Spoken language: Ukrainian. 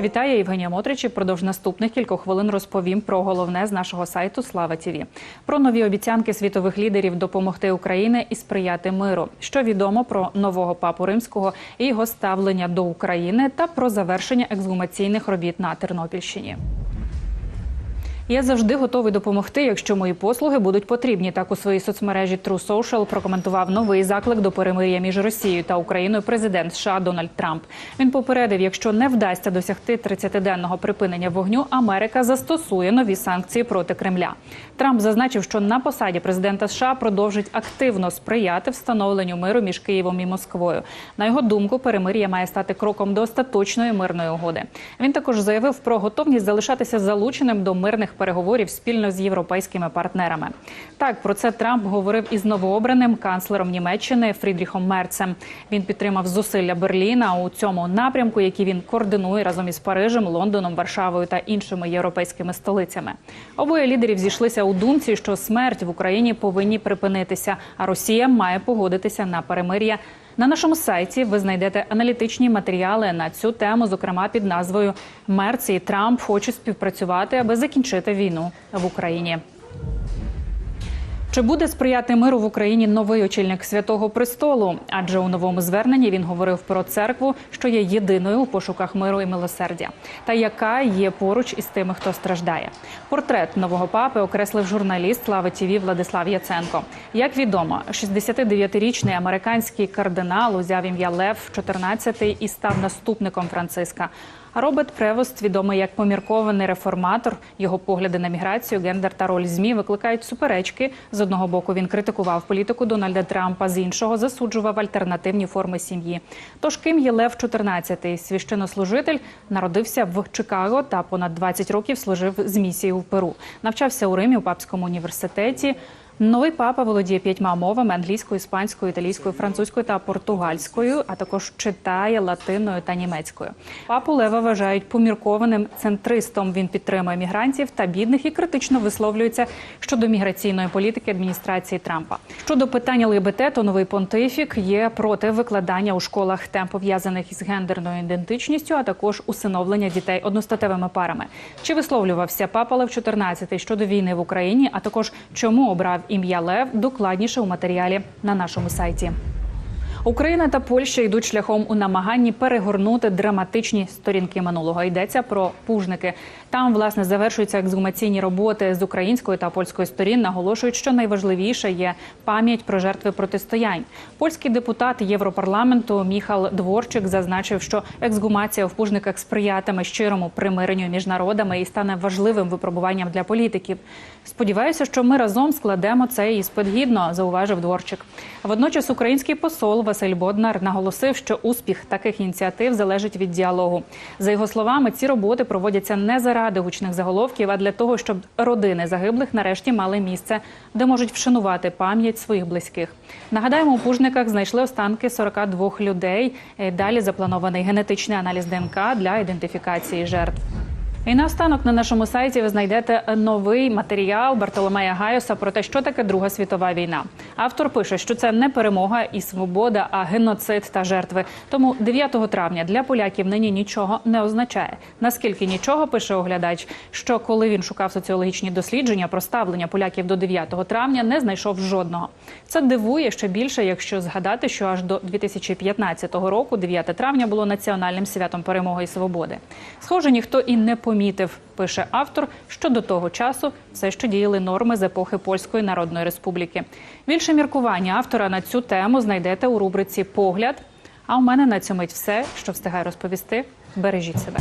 Вітаю Євгенія Мотрич. Продовж наступних кількох хвилин розповім про головне з нашого сайту Слава ТІВІ. Про нові обіцянки світових лідерів допомогти Україні і сприяти миру. Що відомо про нового папу римського і його ставлення до України та про завершення ексгумаційних робіт на Тернопільщині. Я завжди готовий допомогти, якщо мої послуги будуть потрібні. Так у своїй соцмережі True Social прокоментував новий заклик до перемир'я між Росією та Україною президент США Дональд Трамп. Він попередив, якщо не вдасться досягти 30-денного припинення вогню, Америка застосує нові санкції проти Кремля. Трамп зазначив, що на посаді президента США продовжить активно сприяти встановленню миру між Києвом і Москвою. На його думку, перемир'я має стати кроком до остаточної мирної угоди. Він також заявив про готовність залишатися залученим до мирних переговорів спільно з європейськими партнерами. Так про це Трамп говорив із новообраним канцлером Німеччини Фрідріхом Мерцем. Він підтримав зусилля Берліна у цьому напрямку, які він координує разом із Парижем, Лондоном, Варшавою та іншими європейськими столицями. Обоє лідерів зійшлися у думці, що смерть в Україні повинні припинитися, а Росія має погодитися на перемир'я. На нашому сайті ви знайдете аналітичні матеріали на цю тему, зокрема під назвою Мерці і Трамп хочуть співпрацювати, аби закінчити війну в Україні. Чи буде сприяти миру в Україні новий очільник святого престолу? Адже у новому зверненні він говорив про церкву, що є єдиною у пошуках миру і милосердя, та яка є поруч із тими, хто страждає. Портрет нового папи окреслив журналіст Слави ТІВІ Владислав Яценко. Як відомо, 69-річний американський кардинал узяв ім'я Лев 14 і став наступником Франциска. А Роберт Превост, відомий як поміркований реформатор, його погляди на міграцію, гендер та роль змі викликають суперечки. З одного боку він критикував політику Дональда Трампа, з іншого засуджував альтернативні форми сім'ї. Тож ким є Лев 14 священнослужитель, народився в Чикаго та понад 20 років служив з місією в Перу. Навчався у Римі у папському університеті. Новий папа володіє п'ятьма мовами: англійською, іспанською, італійською, французькою та португальською, а також читає латиною та німецькою. Папу Лева вважають поміркованим центристом. Він підтримує мігрантів та бідних і критично висловлюється щодо міграційної політики адміністрації Трампа. Щодо питання ЛГБТ, то новий понтифік є проти викладання у школах тем пов'язаних із гендерною ідентичністю, а також усиновлення дітей одностатевими парами. Чи висловлювався папа Лев 14 щодо війни в Україні, а також чому обрав ім'я Лев докладніше у матеріалі на нашому сайті. Україна та Польща йдуть шляхом у намаганні перегорнути драматичні сторінки минулого. Йдеться про пужники. Там власне завершуються ексгумаційні роботи з української та польської сторін. Наголошують, що найважливіше є пам'ять про жертви протистоянь. Польський депутат Європарламенту Міхал Дворчик зазначив, що ексгумація в пужниках сприятиме щирому примиренню між народами і стане важливим випробуванням для політиків. Сподіваюся, що ми разом складемо цей іспит гідно, зауважив Дворчик. Водночас український посол Василь Боднар наголосив, що успіх таких ініціатив залежить від діалогу. За його словами, ці роботи проводяться не заради гучних заголовків, а для того, щоб родини загиблих нарешті мали місце, де можуть вшанувати пам'ять своїх близьких. Нагадаємо, у пужниках знайшли останки 42 людей. Далі запланований генетичний аналіз ДНК для ідентифікації жертв. І наостанок на нашому сайті ви знайдете новий матеріал Бартоломея Гайоса про те, що таке Друга світова війна. Автор пише, що це не перемога і свобода, а геноцид та жертви. Тому 9 травня для поляків нині нічого не означає. Наскільки нічого пише оглядач, що коли він шукав соціологічні дослідження про ставлення поляків до 9 травня, не знайшов жодного. Це дивує ще більше, якщо згадати, що аж до 2015 року 9 травня було національним святом перемоги і свободи. Схоже, ніхто і не помітив, пише автор, що до того часу все ще діяли норми з епохи Польської Народної Республіки. Більше міркування автора на цю тему знайдете у рубриці Погляд. А у мене на цьому все, що встигаю розповісти. Бережіть себе.